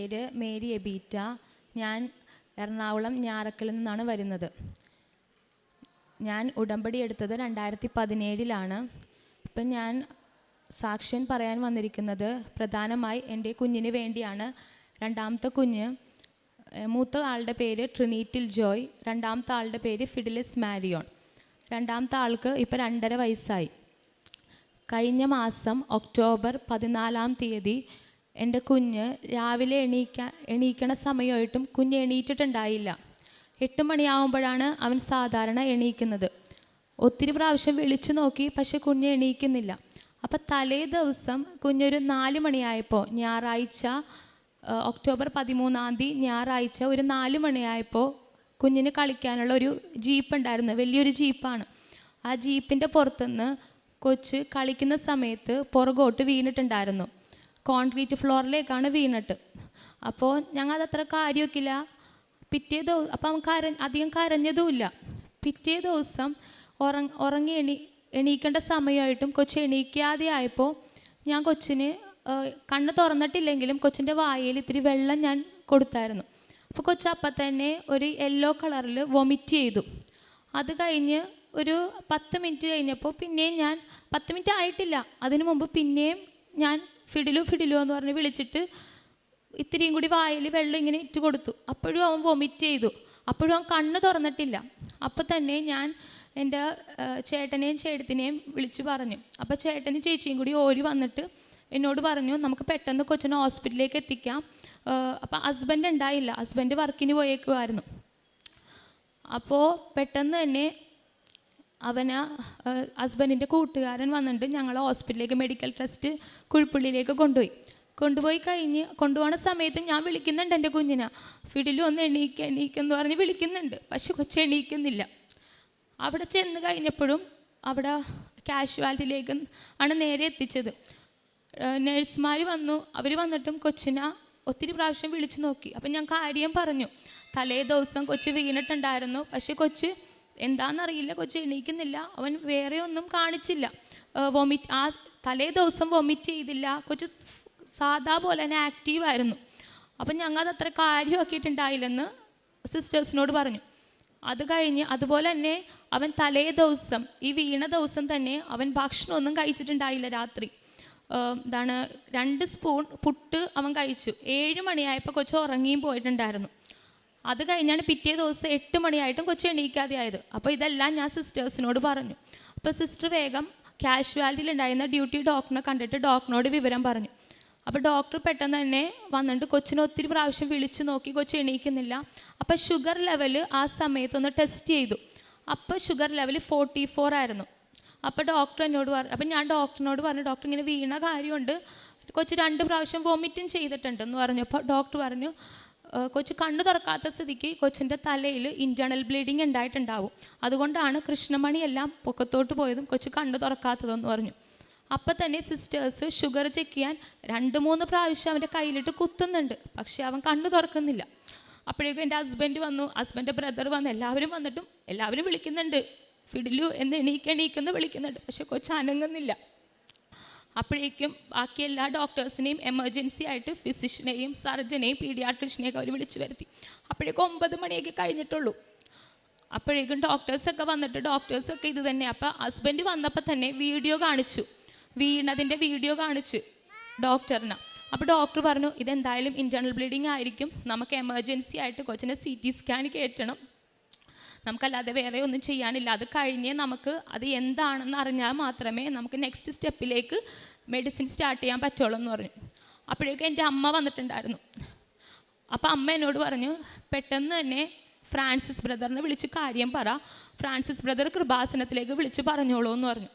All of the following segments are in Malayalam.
പേര് മേരി എബീറ്റ. ഞാൻ എറണാകുളം ഞാറക്കലിൽ നിന്നാണ് വരുന്നത്. ഞാൻ ഉടമ്പടി എടുത്തത് രണ്ടായിരത്തി പതിനേഴിലാണ് ഇപ്പം ഞാൻ സാക്ഷ്യം പറയാൻ വന്നിരിക്കുന്നത് പ്രധാനമായി എന്റെ കുഞ്ഞിന് വേണ്ടിയാണ്. രണ്ടാമത്തെ കുഞ്ഞ് മൂത്ത ആളുടെ പേര് ട്രിനീറ്റിൽ ജോയ് രണ്ടാമത്തെ ആളുടെ പേര് ഫിഡിലിസ് മാരിയോൺ. രണ്ടാമത്തെ ആൾക്ക് ഇപ്പോൾ രണ്ടര വയസ്സായി. കഴിഞ്ഞ മാസം ഒക്ടോബർ പതിനാലാം തീയതി എന്റെ കുഞ്ഞ് രാവിലെ എണീക്കാൻ എണീക്കണ സമയമായിട്ടും കുഞ്ഞ് എണീറ്റിട്ടുണ്ടായില്ല. എട്ട് മണിയാവുമ്പോഴാണ് അവൻ സാധാരണ എണീക്കുന്നത്. ഒത്തിരി പ്രാവശ്യം വിളിച്ചു നോക്കി പക്ഷെ കുഞ്ഞ് എണീക്കുന്നില്ല. അപ്പം തലേ ദിവസം കുഞ്ഞൊരു നാല് മണിയായപ്പോൾ ഞായറാഴ്ച ഒക്ടോബർ പതിമൂന്നാം തീയതി ഞായറാഴ്ച ഒരു നാല് മണിയായപ്പോൾ കുഞ്ഞിന് കളിക്കാനുള്ള ഒരു ജീപ്പ് ഉണ്ടായിരുന്നു. വലിയൊരു ജീപ്പാണ്. ആ ജീപ്പിന്റെ പുറത്തുനിന്ന് കൊച്ച് കളിക്കുന്ന സമയത്ത് പുറകോട്ട് വീണിട്ടുണ്ടായിരുന്നു. കോൺക്രീറ്റ് ഫ്ലോറിലേക്കാണ് വീണിട്ട്. അപ്പോൾ ഞങ്ങൾ അതത്ര കാര്യമൊക്കില്ല പിറ്റേ ദിവസം അപ്പം കര അധികം കരഞ്ഞതുമില്ല. പിറ്റേ ദിവസം ഉറങ്ങ ഉറങ്ങി എണീ എണീക്കേണ്ട സമയമായിട്ടും കൊച്ചു എണീക്കാതെ ആയപ്പോൾ ഞാൻ കൊച്ചിന് കണ്ണ് തുറന്നിട്ടില്ലെങ്കിലും കൊച്ചിന്റെ വായിൽ ഇത്തിരി വെള്ളം ഞാൻ കൊടുത്തായിരുന്നു. അപ്പോൾ കൊച്ചു അപ്പം തന്നെ ഒരു യെല്ലോ കളറിൽ വൊമിറ്റ് ചെയ്തു. അത് കഴിഞ്ഞ് ഒരു പത്ത് മിനിറ്റ് കഴിഞ്ഞപ്പോൾ പിന്നെയും ഞാൻ പത്ത് മിനിറ്റ് ആയിട്ടില്ല. അതിനു മുമ്പ് പിന്നെയും ഞാൻ ഫിഡിലു ഫിഡിലു എന്ന് പറഞ്ഞ് വിളിച്ചിട്ട് ഇത്തിരിയും കൂടി വായിൽ വെള്ളം ഇങ്ങനെ ഇട്ട് കൊടുത്തു. അപ്പോഴും അവൻ വൊമിറ്റ് ചെയ്തു. അപ്പോഴും അവൻ കണ്ണ് തുറന്നിട്ടില്ല. അപ്പോൾ തന്നെ ഞാൻ എന്റെ ചേട്ടനെയും ചേട്ടത്തിനെയും വിളിച്ച് പറഞ്ഞു. അപ്പോൾ ചേട്ടനും ചേച്ചിയും കൂടി ഓരി വന്നിട്ട് എന്നോട് പറഞ്ഞു നമുക്ക് പെട്ടെന്ന് കൊച്ചിനെ ഹോസ്പിറ്റലിലേക്ക് എത്തിക്കാം. അപ്പോൾ ഹസ്ബൻഡ് ഉണ്ടായില്ല. ഹസ്ബൻഡ് വർക്കിന് പോയേക്കുമായിരുന്നു അപ്പോൾ പെട്ടെന്ന് തന്നെ അവന് ഹസ്ബൻഡിന്റെ കൂട്ടുകാരൻ വന്നിട്ട് ഞങ്ങളെ ഹോസ്പിറ്റലിലേക്ക് മെഡിക്കൽ ട്രസ്റ്റ് കുഴിപ്പുള്ളിയിലേക്ക് കൊണ്ടുപോയി. കൊണ്ടുപോയി കഴിഞ്ഞ് കൊണ്ടുപോകുന്ന സമയത്തും ഞാൻ വിളിക്കുന്നുണ്ട് എന്റെ കുഞ്ഞിനെ. ഫിഡിലും ഒന്ന് എണീക്കുക എണീക്കെന്ന് പറഞ്ഞ് വിളിക്കുന്നുണ്ട്. പക്ഷെ കൊച്ചു എണീക്കുന്നില്ല. അവിടെ ചെന്ന് കഴിഞ്ഞപ്പോഴും അവിടെ കാഷ്വാലിറ്റിയിലേക്ക് ആണ് നേരെ എത്തിച്ചത്. നേഴ്സുമാർ വന്നു. അവർ വന്നിട്ടും കൊച്ചിനെ ഒത്തിരി പ്രാവശ്യം വിളിച്ചു നോക്കി. അപ്പം ഞാൻ കാര്യം പറഞ്ഞു. തലേ ദിവസം കൊച്ച് വീണിട്ടുണ്ടായിരുന്നു. പക്ഷെ കൊച്ച് എന്താണെന്നറിയില്ല കൊച്ചു എണീക്കുന്നില്ല. അവൻ വേറെ ഒന്നും കാണിച്ചില്ല. വൊമിറ്റ് ആ തലേ ദിവസം വൊമിറ്റ് ചെയ്തില്ല. കൊച്ചു സാധാ പോലെ തന്നെ ആക്റ്റീവായിരുന്നു അപ്പം ഞങ്ങൾ അത് അത്ര കാര്യമാക്കിയിട്ടുണ്ടായില്ലെന്ന് സിസ്റ്റേഴ്സിനോട് പറഞ്ഞു. അത് കഴിഞ്ഞ് അതുപോലെ തന്നെ അവൻ തലേ ദിവസം ഈ വീണ ദിവസം തന്നെ അവൻ ഭക്ഷണമൊന്നും കഴിച്ചിട്ടുണ്ടായില്ല രാത്രി. എന്താണ് രണ്ട് സ്പൂൺ പുട്ട് അവൻ കഴിച്ചു. ഏഴ് മണിയായപ്പോൾ കൊച്ചു ഉറങ്ങിയും പോയിട്ടുണ്ടായിരുന്നു. അത് കഴിഞ്ഞാണ് പിറ്റേ ദിവസം എട്ട് മണിയായിട്ടും കൊച്ചു എണീക്കാതെ ആയത് അപ്പോൾ ഇതെല്ലാം ഞാൻ സിസ്റ്റേഴ്സിനോട് പറഞ്ഞു. അപ്പോൾ സിസ്റ്റർ വേഗം കാഷ്വാലിറ്റിയിൽ ഉണ്ടായിരുന്ന ഡ്യൂട്ടി ഡോക്ടറിനെ കണ്ടിട്ട് ഡോക്ടറിനോട് വിവരം പറഞ്ഞു. അപ്പോൾ ഡോക്ടർ പെട്ടെന്ന് തന്നെ വന്നിട്ട് കൊച്ചിനെ ഒത്തിരി പ്രാവശ്യം വിളിച്ചു നോക്കി കൊച്ചു എണീക്കുന്നില്ല. അപ്പോൾ ഷുഗർ ലെവൽ ആ സമയത്തൊന്ന് ടെസ്റ്റ് ചെയ്തു. അപ്പോൾ ഷുഗർ ലെവൽ ഫോർട്ടി ഫോർ ആയിരുന്നു. അപ്പോൾ ഡോക്ടർ എന്നോട് പറഞ്ഞു അപ്പം ഞാൻ ഡോക്ടറിനോട് പറഞ്ഞു ഡോക്ടർ ഇങ്ങനെ വീണ കാര്യമുണ്ട്. കൊച്ചു രണ്ട് പ്രാവശ്യം വോമിറ്റും ചെയ്തിട്ടുണ്ട് എന്ന് പറഞ്ഞപ്പോൾ ഡോക്ടർ പറഞ്ഞു "ഏഹ് കൊച്ചു കണ്ണു തുറക്കാത്ത സ്ഥിതിക്ക് കൊച്ചിന്റെ തലയിൽ ഇന്റേർണൽ ബ്ലീഡിങ് ഉണ്ടായിട്ടുണ്ടാവും. അതുകൊണ്ടാണ് കൃഷ്ണമണി എല്ലാം പൊക്കത്തോട്ട് പോയതും കൊച്ചു കണ്ണു തുറക്കാത്തതെന്ന് പറഞ്ഞു. അപ്പം തന്നെ സിസ്റ്റേഴ്സ് ഷുഗർ ചെക്ക് ചെയ്യാൻ രണ്ട് മൂന്ന് പ്രാവശ്യം അവന്റെ കയ്യിലിട്ട് കുത്തുന്നുണ്ട്. പക്ഷേ അവൻ കണ്ണു തുറക്കുന്നില്ല. അപ്പോഴേക്കും എന്റെ ഹസ്ബൻഡ് വന്നു. ഹസ്ബൻഡ് ബ്രദർ വന്നു. എല്ലാവരും വന്നിട്ടും എല്ലാവരും വിളിക്കുന്നുണ്ട്. ഫിഡിലു എന്ന് എണീക്ക് എണീക്കെന്ന് വിളിക്കുന്നുണ്ട്. പക്ഷെ കൊച്ചു അനങ്ങുന്നില്ല. അപ്പോഴേക്കും ബാക്കി എല്ലാ ഡോക്ടേഴ്സിനെയും എമർജൻസി ആയിട്ട് ഫിസിഷ്യനെയും സർജനെയും പീഡിയാട്രിഷനെയൊക്കെ അവർ വിളിച്ചു വരുത്തി. അപ്പോഴേക്കും ഒമ്പത് മണിയൊക്കെ കഴിഞ്ഞിട്ടുള്ളൂ. അപ്പോഴേക്കും ഡോക്ടേഴ്സൊക്കെ വന്നിട്ട് ഡോക്ടേഴ്സൊക്കെ ഇത് തന്നെ. അപ്പോൾ ഹസ്ബൻഡ് വന്നപ്പോൾ തന്നെ വീഡിയോ കാണിച്ചു. വീണതിന്റെ വീഡിയോ കാണിച്ചു ഡോക്ടറിന് അപ്പോൾ ഡോക്ടർ പറഞ്ഞു ഇതെന്തായാലും ഇന്റേർണൽ ബ്ലീഡിങ് ആയിരിക്കും. നമുക്ക് എമർജൻസി ആയിട്ട് കൊച്ചിനെ സി ടി സ്കാൻ കയറ്റണം നമുക്കല്ലാതെ വേറെ ഒന്നും ചെയ്യാനില്ല. അത് കഴിഞ്ഞ് നമുക്ക് അത് എന്താണെന്ന് അറിഞ്ഞാൽ മാത്രമേ നമുക്ക് നെക്സ്റ്റ് സ്റ്റെപ്പിലേക്ക് മെഡിസിൻ സ്റ്റാർട്ട് ചെയ്യാൻ പറ്റുള്ളൂ എന്ന് പറഞ്ഞു. അപ്പോഴേക്കും എന്റെ അമ്മ വന്നിട്ടുണ്ടായിരുന്നു. അപ്പോൾ അമ്മ എന്നോട് പറഞ്ഞു പെട്ടെന്ന് തന്നെ ഫ്രാൻസിസ് ബ്രദറിനെ വിളിച്ച് കാര്യം പറ. ഫ്രാൻസിസ് ബ്രദർ കൃപാസനത്തിലേക്ക് വിളിച്ച് പറഞ്ഞോളൂ എന്ന് പറഞ്ഞു.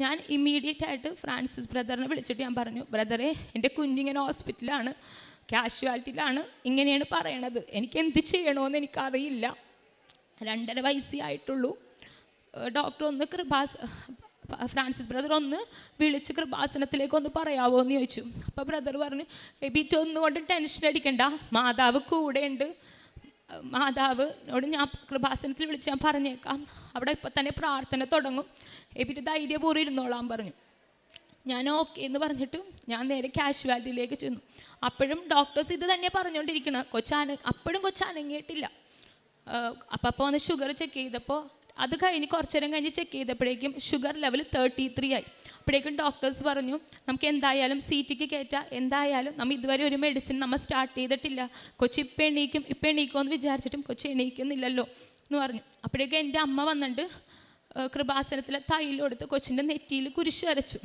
ഞാൻ ഇമ്മീഡിയറ്റ് ആയിട്ട് ഫ്രാൻസിസ് ബ്രദറിനെ വിളിച്ചിട്ട് ഞാൻ പറഞ്ഞു ബ്രദറെ എന്റെ കുഞ്ഞിങ്ങനെ ഹോസ്പിറ്റലാണ് കാഷ്വാലിറ്റിയിലാണ് ഇങ്ങനെയാണ് പറയണത്. എനിക്ക് എന്ത് ചെയ്യണമെന്ന് എനിക്കറിയില്ല. രണ്ടര വയസ്സേ ആയിട്ടുള്ളൂ. ഡോക്ടർ ഒന്ന് കൃപാസ് ഫ്രാൻസിസ് ബ്രദർ ഒന്ന് വിളിച്ച് കൃപാസനത്തിലേക്ക് ഒന്ന് പറയാവോ എന്ന് ചോദിച്ചു. അപ്പോൾ ബ്രദർ പറഞ്ഞു എബിറ്റ് ഒന്നുകൊണ്ട് ടെൻഷൻ അടിക്കണ്ട. മാതാവ് കൂടെയുണ്ട് മാതാവിനോട് ഞാൻ കൃപാസനത്തിൽ വിളിച്ച് ഞാൻ പറഞ്ഞേക്കാം. അവിടെ ഇപ്പം തന്നെ പ്രാർത്ഥന തുടങ്ങും. എബിറ്റ് ധൈര്യപൂർവം ഇരുന്നോളാൻ പറഞ്ഞു. ഞാൻ ഓക്കെ എന്ന് പറഞ്ഞിട്ട് ഞാൻ നേരെ കാഷ്വാലിറ്റിയിലേക്ക് ചെന്നു. അപ്പോഴും ഡോക്ടേഴ്സ് ഇത് തന്നെ പറഞ്ഞുകൊണ്ടിരിക്കണം കൊച്ചാന അപ്പോഴും കൊച്ചനങ്ങിയിട്ടില്ല അപ്പം വന്ന് ഷുഗർ ചെക്ക് ചെയ്തപ്പോൾ അത് കഴിഞ്ഞ് കുറച്ച് നേരം കഴിഞ്ഞ് ചെക്ക് ചെയ്തപ്പോഴേക്കും ഷുഗർ ലെവൽ തേർട്ടി ത്രീ ആയി. അപ്പോഴേക്കും ഡോക്ടേഴ്സ് പറഞ്ഞു നമുക്ക് എന്തായാലും സി ടിക്ക് കയറ്റാം എന്തായാലും നമ്മൾ ഇതുവരെ ഒരു മെഡിസിൻ നമ്മൾ സ്റ്റാർട്ട് ചെയ്തിട്ടില്ല. കൊച്ചി ഇപ്പം എണീക്കും ഇപ്പം എണീക്കുമോ എന്ന് വിചാരിച്ചിട്ടും കൊച്ചി എണീക്കുന്നില്ലല്ലോ. എന്ന് പറഞ്ഞു. അപ്പോഴേക്കും എന്റെ അമ്മ വന്നിട്ട് കൃപാസനത്തിലെ തൈലം എടുത്ത് കൊച്ചിന്റെ നെറ്റിയിൽ കുരിശ് വരച്ചു.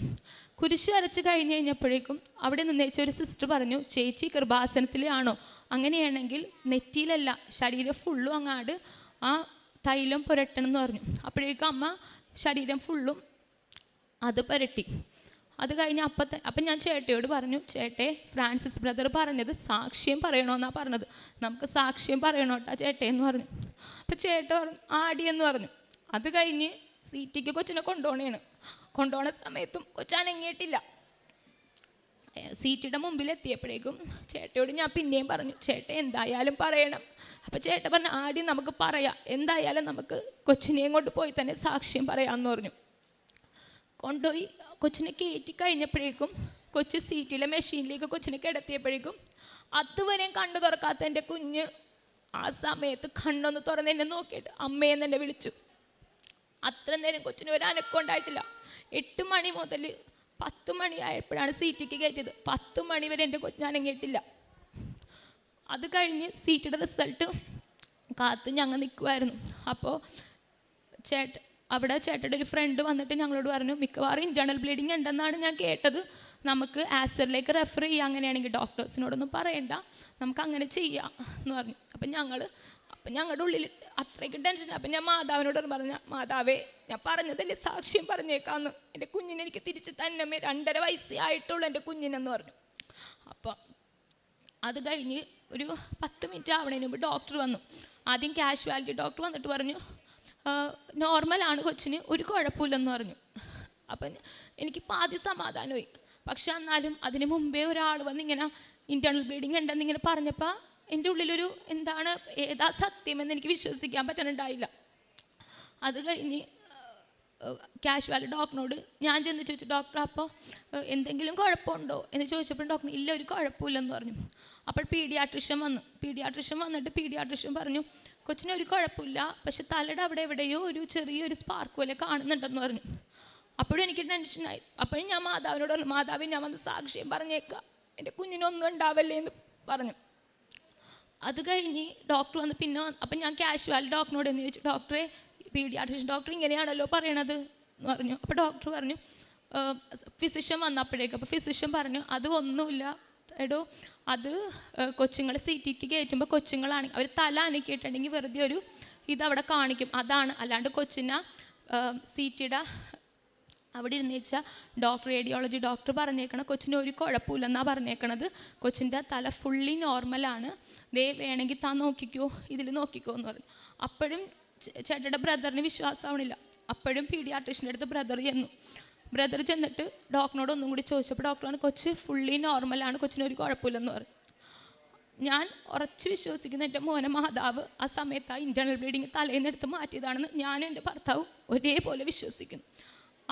കുരിശ് വരച്ച് കഴിഞ്ഞ് കഴിഞ്ഞപ്പോഴേക്കും അവിടെ നിന്നേച്ച ഒരു സിസ്റ്റർ പറഞ്ഞു ചേച്ചി കൃപാസനത്തിലാണോ? അങ്ങനെയാണെങ്കിൽ നെറ്റിയിലല്ല ശരീരം ഫുള്ളും അങ്ങാട് ആ തൈലം പുരട്ടണം എന്ന് പറഞ്ഞു. അപ്പോഴേക്കും അമ്മ ശരീരം ഫുള്ളും അത് പുരട്ടി. അത് കഴിഞ്ഞ് അപ്പത്തെ അപ്പം ഞാൻ ചേട്ടയോട് പറഞ്ഞു ചേട്ടെ ഫ്രാൻസിസ് ബ്രദർ പറഞ്ഞത് സാക്ഷ്യം പറയണമെന്നാണ് പറഞ്ഞത്. നമുക്ക് സാക്ഷ്യം പറയണോട്ടാ ചേട്ടേ എന്ന് പറഞ്ഞു. അപ്പം ചേട്ട പറഞ്ഞു ആടി എന്ന് പറഞ്ഞു. അത് കഴിഞ്ഞ് സീറ്റിക്ക് കൊച്ചിനെ കൊണ്ടുപോകണേണ്. കൊണ്ടുപോണ സമയത്തും കൊച്ചനങ്ങിയിട്ടില്ല. സീറ്റിയുടെ മുമ്പിൽ എത്തിയപ്പോഴേക്കും ചേട്ടയോട് ഞാൻ പിന്നെയും പറഞ്ഞു ചേട്ട എന്തായാലും പറയണം. അപ്പോൾ ചേട്ട പറഞ്ഞു ആദ്യം നമുക്ക് പറയാം എന്തായാലും നമുക്ക് കൊച്ചിനെയും കൊണ്ട് പോയി തന്നെ സാക്ഷ്യം പറയാമെന്ന് പറഞ്ഞു. കൊണ്ടുപോയി കൊച്ചിനെ കയറ്റി കഴിഞ്ഞപ്പോഴേക്കും കൊച്ചു സീറ്റിലെ മെഷീനിലേക്ക് കൊച്ചിനെ കിടത്തിയപ്പോഴേക്കും അതുവരെയും കണ്ണു തുറക്കാത്ത എന്റെ കുഞ്ഞ് ആ സമയത്ത് കണ്ണൊന്ന് തുറന്ന് എന്നെ നോക്കിയിട്ട് അമ്മയെന്ന് എന്നെ വിളിച്ചു. അത്ര നേരം കൊച്ചിന് ഒരു അനക്കം ഉണ്ടായിട്ടില്ല. എട്ട് മണി മുതൽ പത്ത് മണിയായപ്പോഴാണ് സീറ്റിക്ക് കയറ്റിയത്. പത്ത് മണി വരെ എന്റെ കൊച്ചിനനങ്ങിയിട്ടില്ല അത് കഴിഞ്ഞ് സീറ്റിയുടെ റിസൾട്ട് കാത്ത് ഞങ്ങൾ നിൽക്കുമായിരുന്നു അപ്പോൾ ചേട്ട അവിടെ ചേട്ടയുടെ ഒരു ഫ്രണ്ട് വന്നിട്ട് ഞങ്ങളോട് പറഞ്ഞു മിക്കവാറും ഇന്റേർണൽ ബ്ലീഡിങ് ഉണ്ടെന്നാണ് ഞാൻ കേട്ടത്. നമുക്ക് ആസറിലേക്ക് റെഫർ ചെയ്യാം. അങ്ങനെയാണെങ്കിൽ ഡോക്ടേഴ്സിനോടൊന്നും പറയണ്ട. നമുക്ക് അങ്ങനെ ചെയ്യാം. എന്ന് പറഞ്ഞു. അപ്പം ഞങ്ങൾ അപ്പം ഞങ്ങളുടെ ഉള്ളിൽ അത്രയ്ക്ക് ടെൻഷൻ അപ്പം ഞാൻ മാതാവിനോട് പറഞ്ഞ മാതാവേ ഞാൻ പറഞ്ഞതല്ലേ സാക്ഷ്യം പറഞ്ഞേക്കാന്ന്. എന്റെ കുഞ്ഞിനെ എനിക്ക് തിരിച്ച് തന്നെ രണ്ടര വയസ്സേ ആയിട്ടുള്ളൂ എന്റെ കുഞ്ഞിനെന്ന് പറഞ്ഞു. അപ്പം അത് കഴിഞ്ഞ് ഒരു പത്ത് മിനിറ്റ് ആവണതിന് മുമ്പ് ഡോക്ടർ വന്നു. ആദ്യം കാഷ്വാലിറ്റി ഡോക്ടർ വന്നിട്ട് പറഞ്ഞു നോർമലാണ് കൊച്ചിന് ഒരു കുഴപ്പമില്ലെന്ന് പറഞ്ഞു. അപ്പം എനിക്ക് പാതി സമാധാനമായി. പക്ഷെ എന്നാലും അതിന് മുമ്പേ ഒരാൾ വന്ന് ഇങ്ങനെ ഇന്റേർണൽ ബ്ലീഡിങ് ഉണ്ടെന്ന് ഇങ്ങനെ പറഞ്ഞപ്പോൾ എന്റെ ഉള്ളിലൊരു എന്താണ് ഏതാ സത്യമെന്ന് എനിക്ക് വിശ്വസിക്കാൻ പറ്റാനുണ്ടായില്ല. അത് കഴിഞ്ഞ് കാഷ്വാൽ ഡോക്ടറിനോട് ഞാൻ ചെന്ന് ചോദിച്ചു ഡോക്ടർ അപ്പോൾ എന്തെങ്കിലും കുഴപ്പമുണ്ടോ? എന്ന് ചോദിച്ചപ്പോൾ ഡോക്ടർ ഇല്ല ഒരു കുഴപ്പമില്ലെന്ന് പറഞ്ഞു. അപ്പോൾ പീഡിയാട്രിഷ്യൻ വന്നു പീഡിയാട്രിഷ്യൻ വന്നിട്ട് പീഡിയാട്രിഷ്യൻ പറഞ്ഞു കൊച്ചിന് ഒരു കുഴപ്പമില്ല പക്ഷെ തലയുടെ അവിടെ എവിടെയോ ഒരു ചെറിയൊരു സ്പാർക്ക് പോലെ കാണുന്നുണ്ടെന്ന് പറഞ്ഞു. അപ്പോഴും എനിക്ക് ടെൻഷനായി അപ്പോഴും ഞാൻ മാതാവിനോട് പറഞ്ഞു മാതാവിൻ ഞാൻ വന്ന് സാക്ഷ്യം പറഞ്ഞേക്കാം. എന്റെ കുഞ്ഞിനൊന്നും ഉണ്ടാവല്ലേ എന്ന് പറഞ്ഞു. അത് കഴിഞ്ഞ് ഡോക്ടർ വന്ന് പിന്നെ അപ്പം ഞാൻ കാഷ്വൽ ഡോക്ടറിനോട് എന്ന് ചോദിച്ചു ഡോക്ടറെ പീഡിയാട്രിഷ്യൻ ഡോക്ടർ ഇങ്ങനെയാണല്ലോ പറയണത്? എന്ന് പറഞ്ഞു. അപ്പോൾ ഡോക്ടർ പറഞ്ഞു ഫിസിഷ്യൻ വന്നപ്പോഴേക്കും. അപ്പോൾ ഫിസിഷ്യൻ പറഞ്ഞു അത് ഒന്നുമില്ല. എടോ അത് കൊച്ചുങ്ങൾ ടിക്ക് കയറ്റുമ്പോൾ കൊച്ചുങ്ങളാണെങ്കിൽ അവർ തല അനക്കിയിട്ടുണ്ടെങ്കിൽ വെറുതെ ഒരു ഇതവിടെ കാണിക്കും. അതാണ്. അല്ലാണ്ട് കൊച്ചിനെ സീറ്റിയുടെ അവിടെ ഇരുന്ന് വെച്ചാൽ ഡോക്ടർ റേഡിയോളജി ഡോക്ടർ പറഞ്ഞേക്കണം കൊച്ചിന് ഒരു കുഴപ്പമില്ലെന്നാണ് പറഞ്ഞേക്കണത്. കൊച്ചിന്റെ തല ഫുള്ളി നോർമലാണ് ദേ വേണമെങ്കിൽ താൻ നോക്കിക്കോ ഇതിൽ നോക്കിക്കോ എന്ന് പറഞ്ഞു. അപ്പോഴും ചേട്ടയുടെ ബ്രദറിന് വിശ്വാസമാവണില്ല. അപ്പോഴും പീഡിയാട്രിഷന്റെ അടുത്ത് ബ്രദർ ചെന്നു. ബ്രദർ ചെന്നിട്ട് ഡോക്ടറിനോട് ഒന്നും കൂടി ചോദിച്ചപ്പോൾ ഡോക്ടറാണ് കൊച്ച് ഫുള്ളി നോർമലാണ് കൊച്ചിന് ഒരു കുഴപ്പമില്ലെന്ന് പറഞ്ഞു. ഞാൻ ഉറച്ച് വിശ്വസിക്കുന്ന എന്റെ മോനെ മാതാവ് ആ സമയത്ത് ആ ഇന്റേർണൽ ബ്ലീഡിങ് തലേന്നെടുത്ത് മാറ്റിയതാണെന്ന് ഞാനും എന്റെ ഭർത്താവും ഒരേപോലെ വിശ്വസിക്കുന്നു.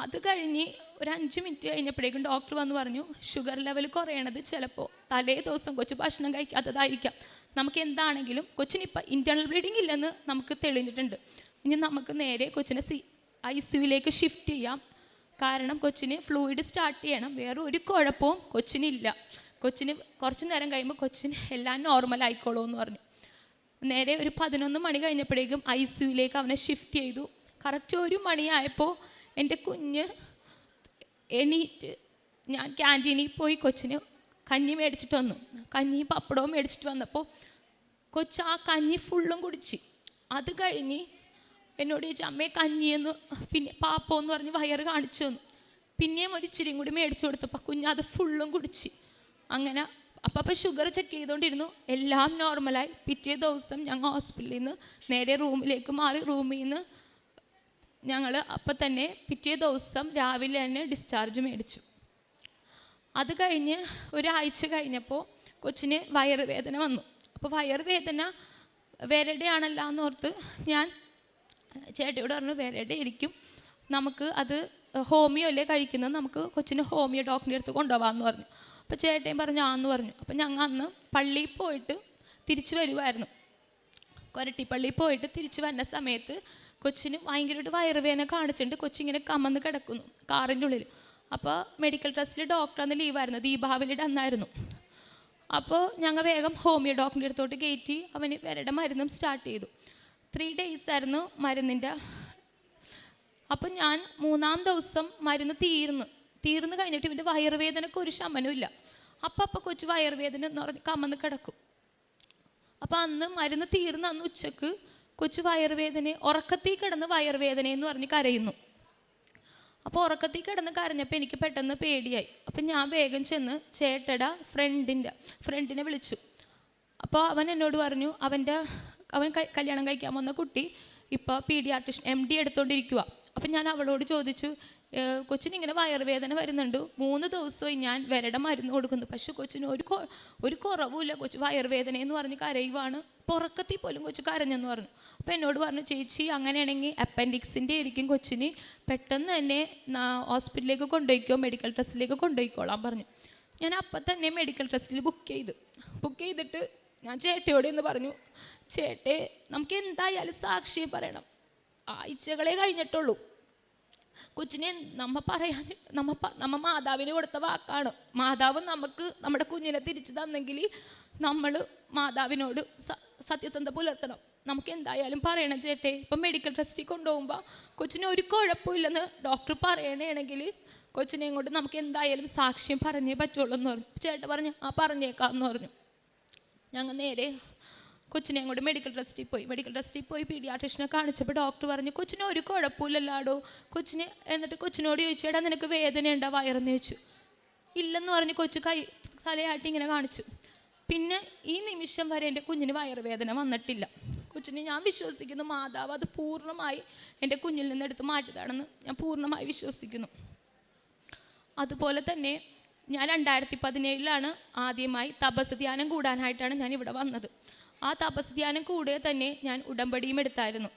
അത് കഴിഞ്ഞ് ഒരു അഞ്ച് മിനിറ്റ് കഴിഞ്ഞപ്പോഴേക്കും ഡോക്ടർ വന്ന് പറഞ്ഞു ഷുഗർ ലെവൽ കുറയണത് ചിലപ്പോൾ തലേ ദിവസം കൊച്ചു ഭക്ഷണം കഴിക്കാത്തതായിരിക്കാം. നമുക്ക് എന്താണെങ്കിലും കൊച്ചിന് ഇപ്പം ഇന്റേർണൽ ബ്ലീഡിങ് ഇല്ലെന്ന് നമുക്ക് തെളിഞ്ഞിട്ടുണ്ട്. ഇനി നമുക്ക് നേരെ കൊച്ചിനെ സി ഐ സിയുലേക്ക് ഷിഫ്റ്റ് ചെയ്യാം. കാരണം കൊച്ചിന് ഫ്ലൂയിഡ് സ്റ്റാർട്ട് ചെയ്യണം. വേറെ ഒരു കുഴപ്പവും കൊച്ചിനില്ല. കൊച്ചിന് കുറച്ച് നേരം കഴിയുമ്പോൾ കൊച്ചിന് എല്ലാം നോർമൽ ആയിക്കോളൂ എന്ന് പറഞ്ഞു. നേരെ ഒരു പതിനൊന്ന് മണി കഴിഞ്ഞപ്പോഴേക്കും ഐ സിയുലേക്ക് അവനെ ഷിഫ്റ്റ് ചെയ്തു. കറക്റ്റ് ഒരു മണിയായപ്പോൾ എന്റെ കുഞ്ഞ് എണീറ്റ് ഞാൻ ക്യാന്റീനിൽ പോയി കൊച്ചിന് കഞ്ഞി മേടിച്ചിട്ട് വന്നു. കഞ്ഞി പപ്പടവും മേടിച്ചിട്ട് വന്നപ്പോൾ കൊച്ച് ആ കഞ്ഞി ഫുള്ളും കുടിച്ച്. അത് കഴിഞ്ഞ് എന്നോട് ചോദിച്ചു അമ്മയെ കഞ്ഞിയെന്ന് പിന്നെ പാപ്പോ എന്ന് പറഞ്ഞ് വയറ് കാണിച്ചു തന്നു. പിന്നെയും ഒരു ഇച്ചിരിയും കൂടി മേടിച്ചു കൊടുത്തപ്പോൾ കുഞ്ഞ് അത് ഫുള്ളും കുടിച്ച്. അങ്ങനെ അപ്പം അപ്പം ഷുഗർ ചെക്ക് ചെയ്തുകൊണ്ടിരുന്നു എല്ലാം നോർമലായി പിറ്റേ ദിവസം ഞങ്ങൾ ഹോസ്പിറ്റലിൽ നിന്ന് നേരെ റൂമിലേക്ക് മാറി. റൂമിൽ നിന്ന് ഞങ്ങൾ അപ്പം തന്നെ പിറ്റേ ദിവസം രാവിലെ തന്നെ ഡിസ്ചാർജ് മേടിച്ചു. അത് കഴിഞ്ഞ് ഒരാഴ്ച കഴിഞ്ഞപ്പോൾ കൊച്ചിന് വയറുവേദന വന്നു. അപ്പോൾ വയറുവേദന വേറെയുടെയാണല്ലോ എന്നോർത്ത് ഞാൻ ചേട്ടയോട് പറഞ്ഞു വേരടെ ഇരിക്കും. നമുക്ക് അത് ഹോമിയോ അല്ലേ കഴിക്കുന്നത്? നമുക്ക് കൊച്ചിന് ഹോമിയോ ഡോക്ടറിന്റെ അടുത്ത് കൊണ്ടുപോകാമെന്ന് പറഞ്ഞു. അപ്പോൾ ചേട്ടയും പറഞ്ഞു ആന്ന് പറഞ്ഞു. അപ്പോൾ ഞങ്ങൾ അന്ന് പള്ളിയിൽ പോയിട്ട് തിരിച്ചു വരുമായിരുന്നു കൊരട്ടിപ്പള്ളിയിൽ പോയിട്ട് തിരിച്ചു വരുന്ന സമയത്ത് കൊച്ചിന് ഭയങ്കരമായിട്ട് വയറുവേദന കാണിച്ചിട്ടുണ്ട്. കൊച്ചിങ്ങനെ കമന്ന് കിടക്കുന്നു കാറിന്റെ ഉള്ളിൽ അപ്പോൾ മെഡിക്കൽ ട്രസ്റ്റിൽ ഡോക്ടർ അന്ന് ലീവായിരുന്നു ദീപാവലിയുടെ അന്നായിരുന്നു. അപ്പോൾ ഞങ്ങൾ വേഗം ഹോമിയോ ഡോക്ടറിന്റെ അടുത്തോട്ട് കയറ്റി അവന് വരയുടെ മരുന്നും സ്റ്റാർട്ട് ചെയ്തു. ത്രീ ഡേയ്സ് ആയിരുന്നു മരുന്നിന്റെ. അപ്പം ഞാൻ മൂന്നാം ദിവസം മരുന്ന് തീർന്നു. തീർന്നു കഴിഞ്ഞിട്ട് ഇവന്റെ വയറുവേദനക്ക് ഒരു ശമനവും ഇല്ല. അപ്പം അപ്പം കൊച്ചു വയറുവേദന എന്ന് പറഞ്ഞ് കമന്ന് കിടക്കും. അപ്പം അന്ന് മരുന്ന് തീർന്ന അന്ന് ഉച്ചയ്ക്ക് കൊച്ചു വയറുവേദന ഉറക്കത്തിൽ കിടന്ന് വയറുവേദന എന്ന് പറഞ്ഞ് കരയുന്നു. അപ്പോൾ ഉറക്കത്തിൽ കിടന്ന് കരഞ്ഞപ്പോൾ എനിക്ക് പെട്ടെന്ന് പേടിയായി. അപ്പം ഞാൻ വേഗം ചെന്ന് ചേട്ടട ഫ്രണ്ടിന്റെ ഫ്രണ്ടിനെ വിളിച്ചു. അപ്പോൾ അവൻ എന്നോട് പറഞ്ഞു അവന്റെ അവൻ കല്യാണം കഴിക്കാൻ വന്ന കുട്ടി ഇപ്പോൾ പീഡിയാട്രിഷൻ എം ഡി എടുത്തുകൊണ്ടിരിക്കുക അപ്പം ഞാൻ അവളോട് ചോദിച്ചു "ഏഹ്, കൊച്ചിനിങ്ങനെ വയറുവേദന വരുന്നുണ്ട്. മൂന്ന് ദിവസമായി ഞാൻ വരടെ മരുന്ന് കൊടുക്കുന്നു. പക്ഷെ കൊച്ചിന് ഒരു ഒരു കുറവുമില്ല. കൊച്ചു വയറുവേദന എന്ന് പറഞ്ഞ് കരയുവാണ്. പുറക്കത്തിൽ പോലും കൊച്ചു കരഞ്ഞെന്ന് പറഞ്ഞു. അപ്പോൾ എന്നോട് പറഞ്ഞു ചേച്ചി അങ്ങനെയാണെങ്കിൽ അപ്പൻഡിക്സിന്റെ ആയിരിക്കും കൊച്ചിന് പെട്ടെന്ന് തന്നെ ഹോസ്പിറ്റലിലേക്ക് കൊണ്ടുപോയിക്കോ മെഡിക്കൽ ടെസ്റ്റിലേക്ക് കൊണ്ടുപോയിക്കോളാം പറഞ്ഞു. ഞാൻ അപ്പം തന്നെ മെഡിക്കൽ ടെസ്റ്റിൽ ബുക്ക് ചെയ്ത്. ബുക്ക് ചെയ്തിട്ട് ഞാൻ ചേട്ടയോട് എന്ന് പറഞ്ഞു ചേട്ടേ നമുക്ക് എന്തായാലും സാക്ഷിയെ പറയണം. ആഴ്ചകളെ കഴിഞ്ഞിട്ടുള്ളൂ. കൊച്ചിനെ നമ്മ പറയാൻ നമ്മ നമ്മ മാതാവിന് കൊടുത്ത വാക്കാണ്. മാതാവ് നമുക്ക് നമ്മുടെ കുഞ്ഞിനെ തിരിച്ചു തന്നെങ്കിൽ നമ്മൾ മാതാവിനോട് സ- സത്യസന്ധത പുലർത്തണം. നമുക്ക് എന്തായാലും പറയണം ചേട്ടേ ഇപ്പം മെഡിക്കൽ ടെസ്റ്റിൽ കൊണ്ടുപോകുമ്പോൾ കൊച്ചിന് ഒരു കുഴപ്പമില്ലെന്ന് ഡോക്ടർ പറയണേണെങ്കിൽ കൊച്ചിനെയും കൊണ്ട് നമുക്ക് എന്തായാലും സാക്ഷ്യം പറഞ്ഞേ പറ്റുള്ളൂ എന്ന് പറഞ്ഞു. ചേട്ടൻ പറഞ്ഞു ആ പറഞ്ഞേക്കാം എന്ന് പറഞ്ഞു. ഞങ്ങൾ നേരെ കൊച്ചിനെയും അങ്ങോട്ട് മെഡിക്കൽ ട്രസ്റ്റിൽ പോയി. മെഡിക്കൽ ട്രസ്റ്റിൽ പോയി പീഡിയാട്രിഷനെ കാണിച്ചപ്പോൾ ഡോക്ടർ പറഞ്ഞു കൊച്ചിന് ഒരു കുഴപ്പമില്ലല്ലാടോ? കൊച്ചിന് എന്നിട്ട് കൊച്ചിനോട് ചോദിച്ചു എടാ നിനക്ക് വേദന ഉണ്ടോ വയറെന്ന് ചോദിച്ചു. ഇല്ലെന്ന് പറഞ്ഞ് കൊച്ചു കൈ തലയാട്ടി ഇങ്ങനെ കാണിച്ചു. പിന്നെ ഈ നിമിഷം വരെ എന്റെ കുഞ്ഞിന് വയറുവേദന വന്നിട്ടില്ല. കൊച്ചിനെ ഞാൻ വിശ്വസിക്കുന്നു മാതാവ് അത് പൂർണമായി എന്റെ കുഞ്ഞിൽ നിന്ന് എടുത്ത് മാറ്റിയതാണെന്ന് ഞാൻ പൂർണമായി വിശ്വസിക്കുന്നു. അതുപോലെ തന്നെ ഞാൻ രണ്ടായിരത്തി പതിനേഴിലാണ് ആദ്യമായി തപസ് ധ്യാനം കൂടാനായിട്ടാണ് ഞാൻ ഇവിടെ വന്നത്. ആ തപസ്ധ്യാനം കൂടെ തന്നെ ഞാൻ ഉടമ്പടിയും എടുത്തായിരുന്നു.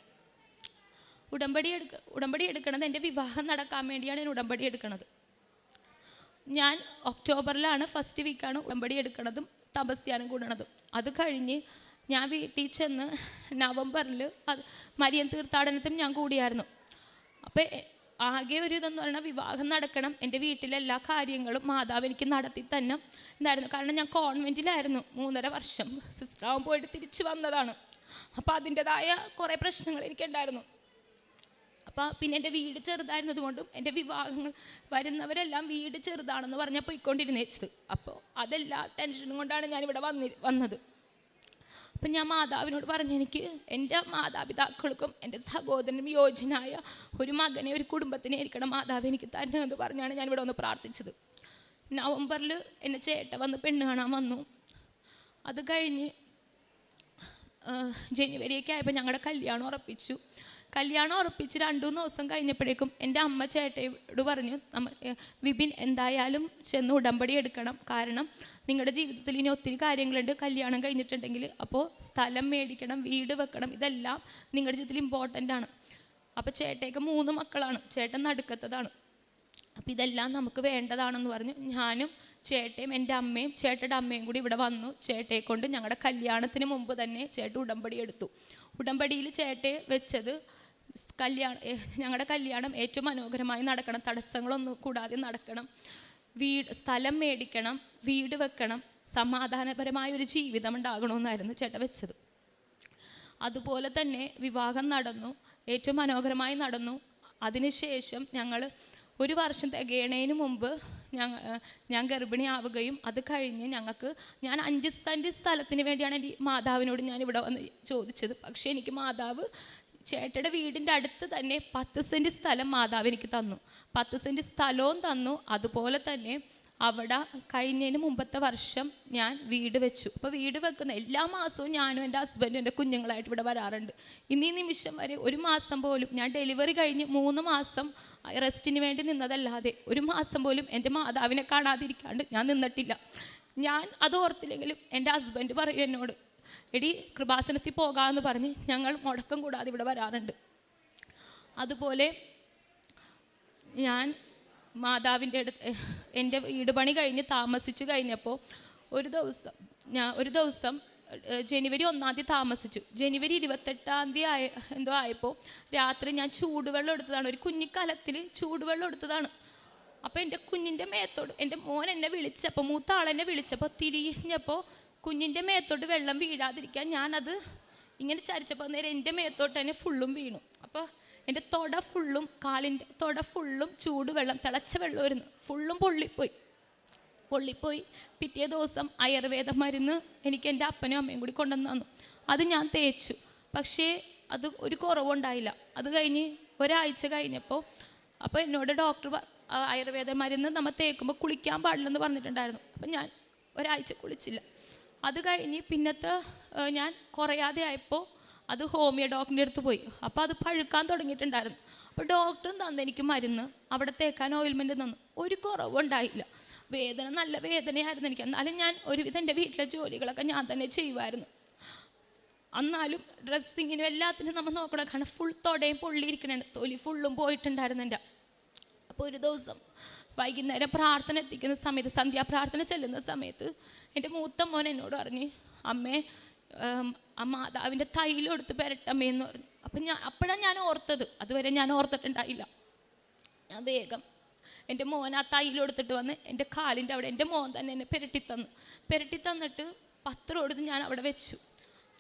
ഉടമ്പടി എടുക്ക ഉടമ്പടി എടുക്കണത് എന്റെ വിവാഹം നടക്കാൻ വേണ്ടിയാണ് ഞാൻ ഉടമ്പടി എടുക്കണത്. ഞാൻ ഒക്ടോബറിലാണ് ഫസ്റ്റ് വീക്കാണ് ഉടമ്പടി എടുക്കണതും തപസ്ധ്യാനം കൂടണതും. അത് കഴിഞ്ഞ് ഞാൻ വീട്ടിൽ ചെന്ന് നവംബറിൽ അത് മരിയൻ തീർത്ഥാടനത്തിനും ഞാൻ കൂടിയായിരുന്നു. അപ്പോൾ ആകെ ഒരു ഇതെന്ന് പറഞ്ഞാൽ വിവാഹം നടക്കണം. എന്റെ വീട്ടിലെ എല്ലാ കാര്യങ്ങളും മാതാവ് എനിക്ക് നടത്തി തന്നെ ഉണ്ടായിരുന്നു കാരണം ഞാൻ കോൺവെന്റിലായിരുന്നു മൂന്നര വർഷം. സിസ്റ്ററാവും പോയിട്ട് തിരിച്ചു വന്നതാണ്. അപ്പോൾ അതിന്റെതായ കുറേ പ്രശ്നങ്ങൾ എനിക്കുണ്ടായിരുന്നു. അപ്പോൾ പിന്നെ എന്റെ വീട് ചെറുതായിരുന്നതുകൊണ്ടും എന്റെ വിവാഹങ്ങൾ വരുന്നവരെല്ലാം വീട് ചെറുതാണെന്ന് പറഞ്ഞാൽ പോയിക്കൊണ്ടിരുന്നേച്ചത്. അപ്പോൾ അതെല്ലാ ടെൻഷനും കൊണ്ടാണ് ഞാനിവിടെ വന്നി വന്നത്. അപ്പം ഞാൻ മാതാവിനോട് പറഞ്ഞു എനിക്ക് എന്റെ മാതാപിതാക്കൾക്കും എന്റെ സഹോദരനും യോജനായ ഒരു മകനെ ഒരു കുടുംബത്തിനെ ഇരിക്കണം മാതാവ് എനിക്ക് തന്നെ എന്ന് പറഞ്ഞാണ് ഞാൻ ഇവിടെ ഒന്ന് പ്രാർത്ഥിച്ചത്. നവംബറിൽ എന്നെ ചേട്ട വന്ന് പെണ്ണ് കാണാൻ വന്നു. അത് കഴിഞ്ഞ് ജനുവരിയൊക്കെ ആയപ്പോൾ ഞങ്ങളുടെ കല്യാണം ഉറപ്പിച്ചു. കല്യാണം ഉറപ്പിച്ച് രണ്ടു മൂന്ന് ദിവസം കഴിഞ്ഞപ്പോഴേക്കും എന്റെ അമ്മ ചേട്ടയോട് പറഞ്ഞു വിപിൻ എന്തായാലും ചെന്ന് ഉടമ്പടി എടുക്കണം. കാരണം നിങ്ങളുടെ ജീവിതത്തിൽ ഇനി ഒത്തിരി കാര്യങ്ങളുണ്ട്. കല്യാണം കഴിഞ്ഞിട്ടുണ്ടെങ്കിൽ അപ്പോൾ സ്ഥലം മേടിക്കണം വീട് വെക്കണം. ഇതെല്ലാം നിങ്ങളുടെ ജീവിതത്തിൽ ഇമ്പോർട്ടന്റ് ആണ്. അപ്പോൾ ചേട്ടയ്ക്ക് മൂന്ന് മക്കളാണ്. ചേട്ടൻ നടുക്കത്തതാണ്. അപ്പോൾ ഇതെല്ലാം നമുക്ക് വേണ്ടതാണെന്ന് പറഞ്ഞു. ഞാനും ചേട്ടയും എന്റെ അമ്മയും ചേട്ടയുടെ അമ്മയും കൂടി ഇവിടെ വന്നു. ചേട്ടയെ കൊണ്ട് ഞങ്ങളുടെ കല്യാണത്തിന് മുമ്പ് തന്നെ ചേട്ട ഉടമ്പടി എടുത്തു. ഉടമ്പടിയിൽ ചേട്ടയെ വെച്ചത് കല്യാണം ഞങ്ങളുടെ കല്യാണം ഏറ്റവും മനോഹരമായി നടക്കണം. തടസ്സങ്ങളൊന്നും കൂടാതെ നടക്കണം. വീട് സ്ഥലം മേടിക്കണം വീട് വെക്കണം. സമാധാനപരമായ ഒരു ജീവിതം ഉണ്ടാകണമെന്നായിരുന്നു ചേട്ട വെച്ചത്. അതുപോലെ തന്നെ വിവാഹം നടന്നു. ഏറ്റവും മനോഹരമായി നടന്നു. അതിനുശേഷം ഞങ്ങൾ ഒരു വർഷം തികയണേന് മുമ്പ് ഞങ്ങൾ ഞാൻ ഗർഭിണിയാവുകയും അത് കഴിഞ്ഞ് ഞങ്ങൾക്ക് ഞാൻ അഞ്ച് സെന്റ് സ്ഥലത്തിന് വേണ്ടിയാണ് എന്റെ മാതാവിനോട് ഞാൻ ഇവിടെ വന്ന് ചോദിച്ചത്. പക്ഷേ എനിക്ക് മാതാവ് ചേട്ടയുടെ വീടിന്റെ അടുത്ത് തന്നെ പത്ത് സെന്റ് സ്ഥലം മാതാവ് എനിക്ക് തന്നു. പത്ത് സെന്റ് സ്ഥലവും തന്നു. അതുപോലെ തന്നെ അവിടെ കഴിഞ്ഞതിന് മുമ്പത്തെ വർഷം ഞാൻ വീട് വെച്ചു. അപ്പോൾ വീട് വെക്കുന്ന എല്ലാ മാസവും ഞാനും എന്റെ ഹസ്ബൻഡും എന്റെ കുഞ്ഞുങ്ങളായിട്ട് ഇവിടെ വരാറുണ്ട്. ഇന്നീ നിമിഷം വരെ ഒരു മാസം പോലും ഞാൻ ഡെലിവറി കഴിഞ്ഞ് മൂന്ന് മാസം റെസ്റ്റിന് വേണ്ടി നിന്നതല്ലാതെ ഒരു മാസം പോലും എന്റെ മാതാവിനെ കാണാതിരിക്കാണ്ട് ഞാൻ നിന്നിട്ടില്ല. ഞാൻ അത് ഓർത്തില്ലെങ്കിലും എന്റെ ഹസ്ബൻഡ് പറയും എന്നോട് എടി കൃപാസനത്തിൽ പോകാമെന്ന് പറഞ്ഞ് ഞങ്ങൾ മുടക്കം കൂടാതെ ഇവിടെ വരാറുണ്ട്. അതുപോലെ ഞാൻ മാതാവിന്റെ അടുത്ത് എന്റെ വീട് പണി കഴിഞ്ഞ് താമസിച്ചു കഴിഞ്ഞപ്പോൾ ഒരു ദിവസം ഞാൻ ഒരു ദിവസം ജനുവരി ഒന്നാം തീയതി താമസിച്ചു. ജനുവരി ഇരുപത്തെട്ടാം തീയതി ആയ എന്തോ ആയപ്പോൾ രാത്രി ഞാൻ ചൂടുവെള്ളം എടുത്തതാണ്. ഒരു കുഞ്ഞിക്കാലത്തിൽ ചൂടുവെള്ളം എടുത്തതാണ്. അപ്പോൾ എന്റെ കുഞ്ഞിന്റെ മേത്തോട് എന്റെ മോൻ എന്നെ വിളിച്ചപ്പോൾ മൂത്ത ആളെന്നെ വിളിച്ചപ്പോൾ തിരിഞ്ഞപ്പോൾ കുഞ്ഞിന്റെ മേത്തോട്ട് വെള്ളം വീഴാതിരിക്കാൻ ഞാനത് ഇങ്ങനെ ചരിച്ചപ്പോൾ നേരെ എന്റെ മേത്തോട്ട് തന്നെ ഫുള്ളും വീണു. അപ്പോൾ എന്റെ തൊട ഫുള്ളും കാലിന്റെ തൊട ഫുള്ളും ചൂടുവെള്ളം തിളച്ച വെള്ളമായിരുന്നു ഫുള്ളും പൊള്ളിപ്പോയി. പൊള്ളിപ്പോയി. പിറ്റേ ദിവസം ആയുർവേദ മരുന്ന് എനിക്ക് എന്റെ അപ്പനും അമ്മയും കൂടി കൊണ്ടുവന്നു തന്നു. അത് ഞാൻ തേച്ചു. പക്ഷേ അത് ഒരു കുറവുണ്ടായില്ല. അത് കഴിഞ്ഞ് ഒരാഴ്ച കഴിഞ്ഞപ്പോൾ അപ്പോൾ എന്നോട് ഡോക്ടർ ആയുർവേദ മരുന്ന് നമ്മൾ തേക്കുമ്പോൾ കുളിക്കാൻ പാടില്ലെന്ന് പറഞ്ഞിട്ടുണ്ടായിരുന്നു. അപ്പം ഞാൻ ഒരാഴ്ച കുളിച്ചില്ല. അത് കഴിഞ്ഞ് പിന്നത്തെ ഞാൻ കുറയാതെ ആയപ്പോൾ അത് ഹോമിയോ ഡോക്ടറിന്റെ അടുത്ത് പോയി. അപ്പോൾ അത് പഴുക്കാൻ തുടങ്ങിയിട്ടുണ്ടായിരുന്നു. അപ്പോൾ ഡോക്ടറും തന്നു എനിക്ക് മരുന്ന്. അവിടെ തേക്കാൻ ഓയിൽമെന്റ് തന്നു. ഒരു കുറവും ഉണ്ടായില്ല. വേദന നല്ല വേദനയായിരുന്നു എനിക്ക്. എന്നാലും ഞാൻ ഒരുവിധം എന്റെ വീട്ടിലെ ജോലികളൊക്കെ ഞാൻ തന്നെ ചെയ്യുമായിരുന്നു. എന്നാലും ഡ്രസ്സിങ്ങിനും എല്ലാത്തിനും നമ്മൾ നോക്കണം കാരണം ഫുൾ തൊടയും പൊള്ളിയിരിക്കണുണ്ട്. തൊലി ഫുള്ളും പോയിട്ടുണ്ടായിരുന്നു എന്റെ. അപ്പോൾ ഒരു ദിവസം വൈകുന്നേരം പ്രാർത്ഥന എത്തിക്കുന്ന സമയത്ത് സന്ധ്യാപ്രാർത്ഥന ചെല്ലുന്ന സമയത്ത് എന്റെ മൂത്ത മോൻ എന്നോട് പറഞ്ഞു അമ്മേ ആ മാതാവിന്റെ തൈലം എടുത്ത് പെരട്ടമ്മേ എന്ന് പറഞ്ഞു. അപ്പം ഞാൻ അപ്പോഴാണ് ഞാൻ ഓർത്തത്. അതുവരെ ഞാൻ ഓർത്തിട്ടുണ്ടായില്ല. ഞാൻ വേഗം എന്റെ മോൻ ആ തൈലം എടുത്തിട്ട് വന്ന് എന്റെ കാലിന്റെ അവിടെ എന്റെ മോൻ തന്നെ എന്നെ പെരട്ടി തന്നു. പെരട്ടി തന്നിട്ട് പത്രം എടുത്ത് ഞാൻ അവിടെ വെച്ചു.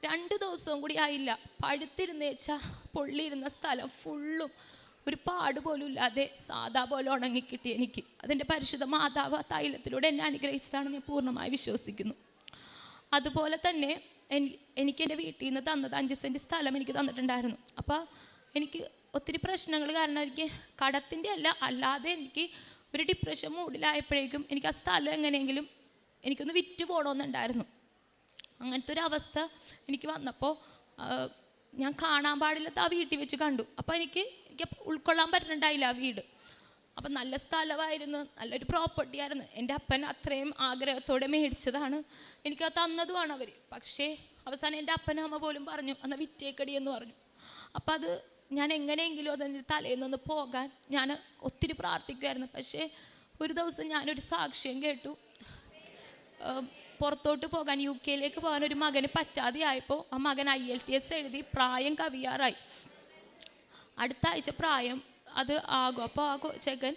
രണ്ട് ദിവസവും കൂടി ആയില്ല. പഴുത്തിരുന്നേച്ച പൊള്ളിയിരുന്ന സ്ഥലം ഫുള്ളും ഒരു പാട് പോലും ഇല്ലാതെ സാധാ പോലെ ഉണങ്ങിക്കിട്ടി എനിക്ക്. അതിന്റെ പരിശുദ്ധ മാതാവ് തൈലത്തിലൂടെ എന്നെ അനുഗ്രഹിച്ചതാണെന്ന് ഞാൻ പൂർണമായി വിശ്വസിക്കുന്നു. അതുപോലെ തന്നെ എനിക്ക് എന്റെ വീട്ടിൽ നിന്ന് തന്നത് അഞ്ച് സെന്റ് സ്ഥലം എനിക്ക് തന്നിട്ടുണ്ടായിരുന്നു. അപ്പോൾ എനിക്ക് ഒത്തിരി പ്രശ്നങ്ങൾ കാരണം എനിക്ക് കടത്തിന്റെ അല്ല അല്ലാതെ എനിക്ക് ഒരു ഡിപ്രഷൻ മൂഡിലായപ്പോഴേക്കും എനിക്ക് ആ സ്ഥലം എങ്ങനെയെങ്കിലും എനിക്കൊന്ന് വിറ്റ് പോകണമെന്നുണ്ടായിരുന്നു അങ്ങനത്തെ ഒരു അവസ്ഥ എനിക്ക് വന്നപ്പോൾ ഞാൻ കാണാൻ പാടില്ലാത്ത ആ വീട്ടിൽ വെച്ച് കണ്ടു. അപ്പോൾ എനിക്ക് എനിക്ക് ഉൾക്കൊള്ളാൻ പറ്റുന്നുണ്ടായില്ല ആ വീട്. അപ്പം നല്ല സ്ഥലമായിരുന്നു നല്ലൊരു പ്രോപ്പർട്ടി ആയിരുന്നു. എന്റെ അപ്പൻ അത്രയും ആഗ്രഹത്തോടെ മേടിച്ചതാണ്. എനിക്ക് അത് തന്നതുമാണ് അവർ പക്ഷേ അവസാനം എന്റെ അപ്പൻ അമ്മ പോലും പറഞ്ഞു അന്ന് വിറ്റേക്കടി എന്ന് പറഞ്ഞു. അപ്പം അത് ഞാൻ എങ്ങനെയെങ്കിലും അതിന്റെ നിന്ന് പോകാൻ ഞാൻ ഒത്തിരി പ്രാർത്ഥിക്കുമായിരുന്നു പക്ഷേ ഒരു ദിവസം ഞാനൊരു സാക്ഷ്യം കേട്ടു. പുറത്തോട്ട് പോകാൻ യു കെയിലേക്ക് പോകാൻ ഒരു മകന് പറ്റാതെ ആയപ്പോൾ ആ മകൻ ഐ എൽ ടി എസ് എഴുതി പ്രായം കവിയാറായി. അടുത്ത ആഴ്ച പ്രായം അത് ആകും. അപ്പോൾ ആ ചെക്കൻ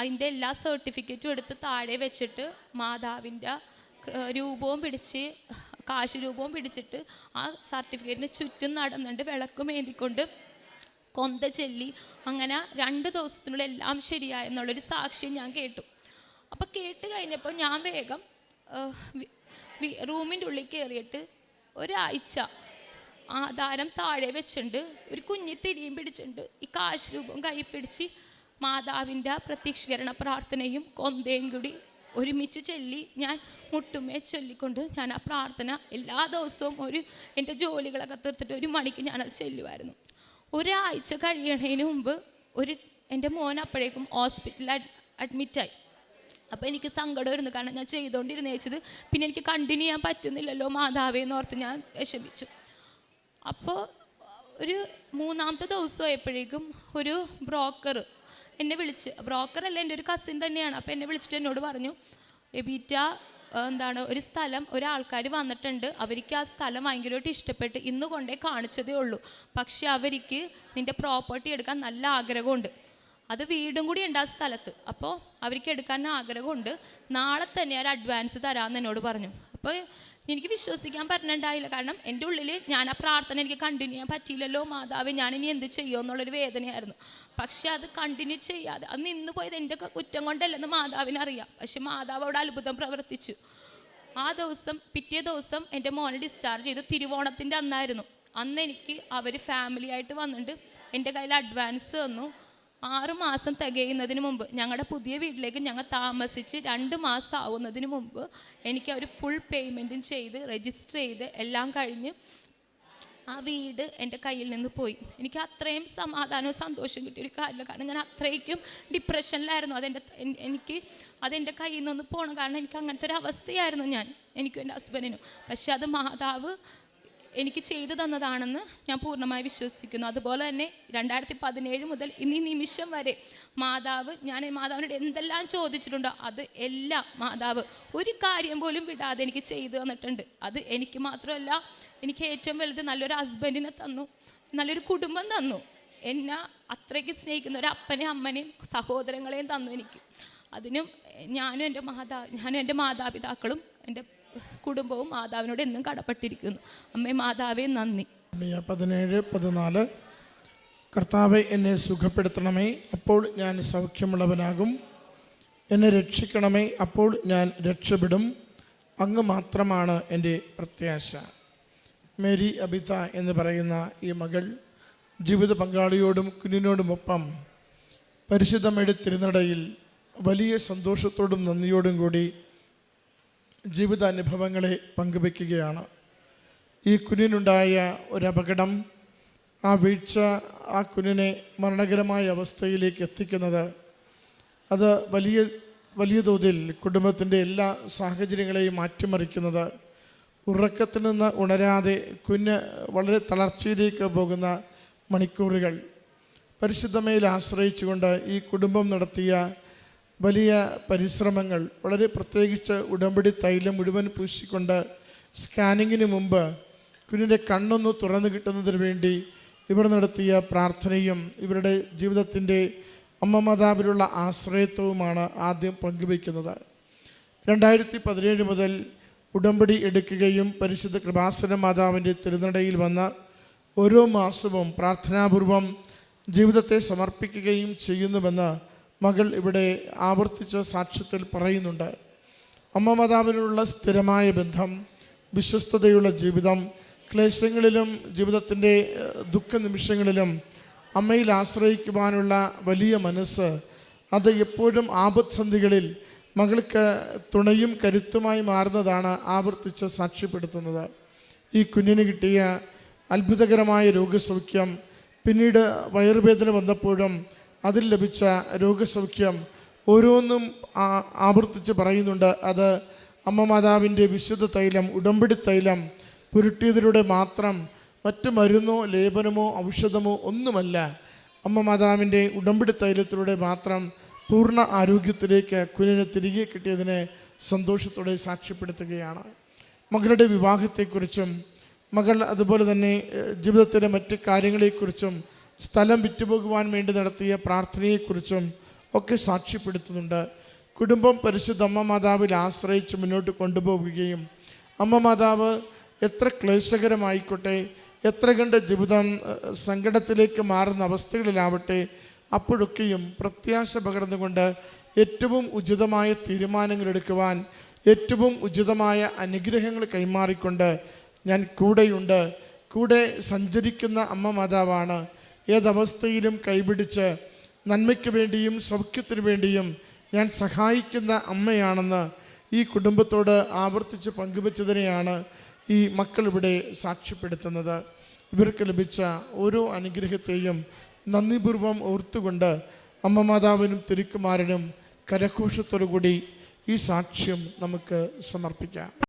അതിന്റെ എല്ലാ സർട്ടിഫിക്കറ്റും എടുത്ത് താഴെ വെച്ചിട്ട് മാതാവിന്റെ രൂപവും പിടിച്ച് കാശ് രൂപവും പിടിച്ചിട്ട് ആ സർട്ടിഫിക്കറ്റിന് ചുറ്റും നടന്നുണ്ട് വിളക്ക് മേന്തിക്കൊണ്ട് കൊന്ത ചെല്ലി അങ്ങനെ രണ്ട് ദിവസത്തിനുള്ളിൽ എല്ലാം ശരിയായെന്നുള്ളൊരു സാക്ഷ്യം ഞാൻ കേട്ടു. അപ്പോൾ കേട്ട് കഴിഞ്ഞപ്പോൾ ഞാൻ വേഗം റൂമിന്റെ ഉള്ളിൽ കയറിയിട്ട് ഒരാഴ്ച ആധാരം താഴെ വെച്ചിട്ടുണ്ട്. ഒരു കുഞ്ഞി തിരിയും പിടിച്ചിട്ടുണ്ട്. ഈ കാശ് രൂപം കൈ പിടിച്ച് മാതാവിന്റെ പ്രത്യക്ഷീകരണ പ്രാർത്ഥനയും കൊന്തയും കൂടി ഒരുമിച്ച് ചൊല്ലി ഞാൻ മുട്ടുമേ ചൊല്ലിക്കൊണ്ട് ഞാൻ ആ പ്രാർത്ഥന എല്ലാ ദിവസവും ഒരു എന്റെ ജോലികളൊക്കെ തീർത്തിട്ട് ഒരു മണിക്ക് ഞാനത് ചെല്ലുമായിരുന്നു ഒരാഴ്ച കഴിയണതിന് മുമ്പ് ഒരു എന്റെ മോൻ അപ്പോഴേക്കും ഹോസ്പിറ്റലിൽ അഡ്മിറ്റായി. അപ്പോൾ എനിക്ക് സങ്കടമായിരുന്നു കാരണം ഞാൻ ചെയ്തുകൊണ്ടിരുന്നേച്ചത് പിന്നെ എനിക്ക് കണ്ടിന്യൂ ചെയ്യാൻ പറ്റുന്നില്ലല്ലോ മാതാവേ എന്ന് ഓർത്ത് ഞാൻ വിഷമിച്ചു. അപ്പോൾ ഒരു മൂന്നാമത്തെ ദിവസം ആയപ്പോഴേക്കും ഒരു ബ്രോക്കർ എന്നെ വിളിച്ച്. ബ്രോക്കറല്ല എന്റെ ഒരു കസിൻ തന്നെയാണ്. അപ്പോൾ എന്നെ വിളിച്ചിട്ട് എന്നോട് പറഞ്ഞു എബീറ്റ എന്താണ് ഒരു സ്ഥലം ഒരാൾക്കാർ വന്നിട്ടുണ്ട്. അവർക്ക് ആ സ്ഥലം ഭയങ്കരമായിട്ട് ഇഷ്ടപ്പെട്ട് ഇന്ന് കൊണ്ടേ കാണിച്ചതേ ഉള്ളൂ. പക്ഷെ അവർക്ക് നിന്റെ പ്രോപ്പർട്ടി എടുക്കാൻ നല്ല ആഗ്രഹമുണ്ട്. അത് വീടും കൂടി ഉണ്ട് ആ സ്ഥലത്ത്. അപ്പോൾ അവർക്ക് എടുക്കാൻ ആഗ്രഹമുണ്ട്. നാളെ തന്നെ ഒരു അഡ്വാൻസ് തരാമെന്ന് എന്നോട് പറഞ്ഞു. അപ്പോൾ എനിക്ക് വിശ്വസിക്കാൻ പറ്റുന്നുണ്ടായില്ല കാരണം എന്റെ ഉള്ളിൽ ഞാൻ ആ പ്രാർത്ഥന എനിക്ക് കണ്ടിന്യൂ ചെയ്യാൻ പറ്റിയില്ലല്ലോ. മാതാവ് ഞാൻ ഇനി എന്ത് ചെയ്യുമോ എന്നുള്ളൊരു വേദനയായിരുന്നു. പക്ഷെ അത് കണ്ടിന്യൂ ചെയ്യാതെ അത് നിന്ന് പോയത് എന്റെ കുറ്റം കൊണ്ടല്ലെന്ന് മാതാവിന് അറിയാം പക്ഷെ മാതാവ് അവിടെ അത്ഭുതം പ്രവർത്തിച്ചു. ആ ദിവസം പിറ്റേ ദിവസം എന്റെ മോനെ ഡിസ്ചാർജ് ചെയ്ത് തിരുവോണത്തിന്റെ അന്നായിരുന്നു. അന്ന് എനിക്ക് അവർ ഫാമിലി ആയിട്ട് വന്നിട്ട് എന്റെ കയ്യിൽ അഡ്വാൻസ് തന്നു. ആറ് മാസം തികയുന്നതിന് മുമ്പ് ഞങ്ങളുടെ പുതിയ വീട്ടിലേക്ക് ഞങ്ങൾ താമസിച്ച് രണ്ട് മാസം ആവുന്നതിന് മുമ്പ് എനിക്ക് അവർ ഫുൾ പേയ്മെന്റും ചെയ്ത് രജിസ്റ്റർ ചെയ്ത് എല്ലാം കഴിഞ്ഞ് ആ വീട് എന്റെ കയ്യിൽ നിന്ന് പോയി. എനിക്ക് അത്രയും സമാധാനവും സന്തോഷം കിട്ടിയൊരു കാര്യമില്ല. കാരണം ഞാൻ അത്രയ്ക്കും ഡിപ്രഷനിലായിരുന്നു അതെന്റെ എനിക്ക് അതെന്റെ കയ്യിൽ നിന്ന് പോകണം കാരണം എനിക്ക് അങ്ങനത്തെ ഒരു അവസ്ഥയായിരുന്നു ഞാൻ. എനിക്കും എന്റെ ഹസ്ബൻഡിനും പക്ഷെ അത് മാതാവ് എനിക്ക് ചെയ്തു തന്നതാണെന്ന് ഞാൻ പൂർണമായി വിശ്വസിക്കുന്നു. അതുപോലെ തന്നെ രണ്ടായിരത്തി പതിനേഴ് മുതൽ ഇന്നീ നിമിഷം വരെ മാതാവ് ഞാൻ മാതാവിനോട് എന്തെല്ലാം ചോദിച്ചിട്ടുണ്ടോ അത് എല്ലാം മാതാവ് ഒരു കാര്യം പോലും വിടാതെ എനിക്ക് ചെയ്തു തന്നിട്ടുണ്ട്. അത് എനിക്ക് മാത്രമല്ല എനിക്ക് ഏറ്റവും വലുത് നല്ലൊരു ഹസ്ബൻഡിനെ തന്നു നല്ലൊരു കുടുംബം തന്നു. എന്നെ അത്രയ്ക്ക് സ്നേഹിക്കുന്ന ഒരു അപ്പനെയും അമ്മനെയും സഹോദരങ്ങളെയും തന്നു എനിക്ക്. അതിനും ഞാനും എന്റെ മാതാ ഞാനും എന്റെ മാതാപിതാക്കളും എന്റെ കുടുംബവും മാതാവിനോട് എന്നും കടപ്പെട്ടിരിക്കുന്നു. അമ്മേ മാതാവേ നന്ദി. പതിനേഴ് പതിനാല് കർത്താവെ എന്നെ സുഖപ്പെടുത്തണമേ. അപ്പോൾ ഞാൻ സൗഖ്യമുള്ളവനാകും. എന്നെ രക്ഷിക്കണമേ. അപ്പോൾ ഞാൻ രക്ഷപ്പെടും. അങ്ങ് മാത്രമാണ് എന്റെ പ്രത്യാശ. മേരി അബിത എന്ന് പറയുന്ന ഈ മകൾ ജീവിത പങ്കാളിയോടും കുഞ്ഞിനോടുമൊപ്പം പരിശുദ്ധമയുടെ വലിയ സന്തോഷത്തോടും നന്ദിയോടും കൂടി ജീവിതാനുഭവങ്ങളെ പങ്കുവെക്കുകയാണ് ഈ കുഞ്ഞിനുണ്ടായ ഒരപകടം ആ വീഴ്ച ആ കുഞ്ഞിനെ മരണകരമായ അവസ്ഥയിലേക്ക് എത്തിക്കുന്നത് അത് വലിയ വലിയ തോതിൽ കുടുംബത്തിന്റെ എല്ലാ സാഹചര്യങ്ങളെയും മാറ്റിമറിക്കുന്നത് ഉറക്കത്തിൽ നിന്ന് ഉണരാതെ കുഞ്ഞ് വളരെ തളർച്ചയിലേക്ക് പോകുന്ന മണിക്കൂറുകൾ. പരിശുദ്ധമയിൽ ആശ്രയിച്ചുകൊണ്ട് ഈ കുടുംബം നടത്തിയ വലിയ പരിശ്രമങ്ങൾ വളരെ പ്രത്യേകിച്ച് ഉടമ്പടി തൈലം മുഴുവൻ പൂശിക്കൊണ്ട് സ്കാനിങ്ങിന് മുമ്പ് കുഞ്ഞിന്റെ കണ്ണൊന്ന് തുറന്നു കിട്ടുന്നതിന് വേണ്ടി ഇവർ നടത്തിയ പ്രാർത്ഥനയും ഇവരുടെ ജീവിതത്തിന്റെ അമ്മ മാതാവിലുള്ള ആശ്രയത്വവുമാണ് ആദ്യം പങ്കുവയ്ക്കുന്നത്. രണ്ടായിരത്തി പതിനേഴ് മുതൽ ഉടമ്പടി എടുക്കുകയും പരിശുദ്ധ കൃപാസന മാതാവിന്റെ തിരുനടയിൽ വന്ന ഓരോ മാസവും പ്രാർത്ഥനാപൂർവം ജീവിതത്തെ സമർപ്പിക്കുകയും ചെയ്യുന്നുവെന്ന് മകൾ ഇവിടെ ആവർത്തിച്ച സാക്ഷ്യത്തിൽ പറയുന്നുണ്ട്. അമ്മ മാതാവിനുള്ള സ്ഥിരമായ ബന്ധം വിശ്വസ്തതയുള്ള ജീവിതം ക്ലേശങ്ങളിലും ജീവിതത്തിന്റെ ദുഃഖ നിമിഷങ്ങളിലും അമ്മയിൽ ആശ്രയിക്കുവാനുള്ള വലിയ മനസ്സ് അത് എപ്പോഴും ആപത്സന്ധികളിൽ മകൾക്ക് തുണയും കരുത്തുമായി മാറുന്നതാണ് ആവർത്തിച്ച് സാക്ഷ്യപ്പെടുത്തുന്നത്. ഈ കുഞ്ഞിന് കിട്ടിയ അത്ഭുതകരമായ രോഗസൗഖ്യം പിന്നീട് വയറുവേദന വന്നപ്പോഴും അതിൽ ലഭിച്ച രോഗസൗഖ്യം ഓരോന്നും ആവർത്തിച്ച് പറയുന്നുണ്ട്. അത് അമ്മ മാതാവിന്റെ വിശുദ്ധ തൈലം ഉടമ്പടി തൈലം പുരുട്ടിയതിലൂടെ മാത്രം മറ്റു മരുന്നോ ലേപനമോ ഔഷധമോ ഒന്നുമല്ല. അമ്മ മാതാവിന്റെ ഉടമ്പടി തൈലത്തിലൂടെ മാത്രം പൂർണ ആരോഗ്യത്തിലേക്ക് കുഞ്ഞിനെ തിരികെ കിട്ടിയതിനെ സന്തോഷത്തോടെ സാക്ഷ്യപ്പെടുത്തുകയാണ്. മകളുടെ വിവാഹത്തെക്കുറിച്ചും മകൾ അതുപോലെ തന്നെ ജീവിതത്തിലെ മറ്റ് കാര്യങ്ങളെക്കുറിച്ചും സ്ഥലം വിറ്റുപോകുവാൻ വേണ്ടി നടത്തിയ പ്രാർത്ഥനയെക്കുറിച്ചും ഒക്കെ സാക്ഷ്യപ്പെടുത്തുന്നുണ്ട്. കുടുംബം പരിശുദ്ധ അമ്മ മാതാവിൽ ആശ്രയിച്ച് മുന്നോട്ട് കൊണ്ടുപോവുകയും അമ്മ മാതാവ് എത്ര ക്ലേശകരമായിക്കോട്ടെ എത്ര കണ്ട് ജീവിതം സങ്കടത്തിലേക്ക് മാറുന്ന അവസ്ഥകളിലാവട്ടെ അപ്പോഴൊക്കെയും പ്രത്യാശ പകർന്നുകൊണ്ട് ഏറ്റവും ഉചിതമായ തീരുമാനങ്ങൾ എടുക്കുവാൻ ഏറ്റവും ഉചിതമായ അനുഗ്രഹങ്ങൾ കൈമാറിക്കൊണ്ട് ഞാൻ കൂടെയുണ്ട്. കൂടെ സഞ്ചരിക്കുന്ന അമ്മ മാതാവാണ് ഏതവസ്ഥയിലും കൈപിടിച്ച് നന്മയ്ക്ക് വേണ്ടിയും സൗഖ്യത്തിനു വേണ്ടിയും ഞാൻ സഹായിക്കുന്ന അമ്മയാണെന്ന് ഈ കുടുംബത്തോട് ആവർത്തിച്ച് പങ്കുവച്ചതിനെയാണ് ഈ മക്കൾ ഇവിടെ സാക്ഷ്യപ്പെടുത്തുന്നത്. ഇവർക്ക് ലഭിച്ച ഓരോ അനുഗ്രഹത്തെയും നന്ദിപൂർവം ഓർത്തുകൊണ്ട് അമ്മ മാതാവിനും തിരുക്കുമാരനും കരഘോഷത്തോടു കൂടി ഈ സാക്ഷ്യം നമുക്ക് സമർപ്പിക്കാം.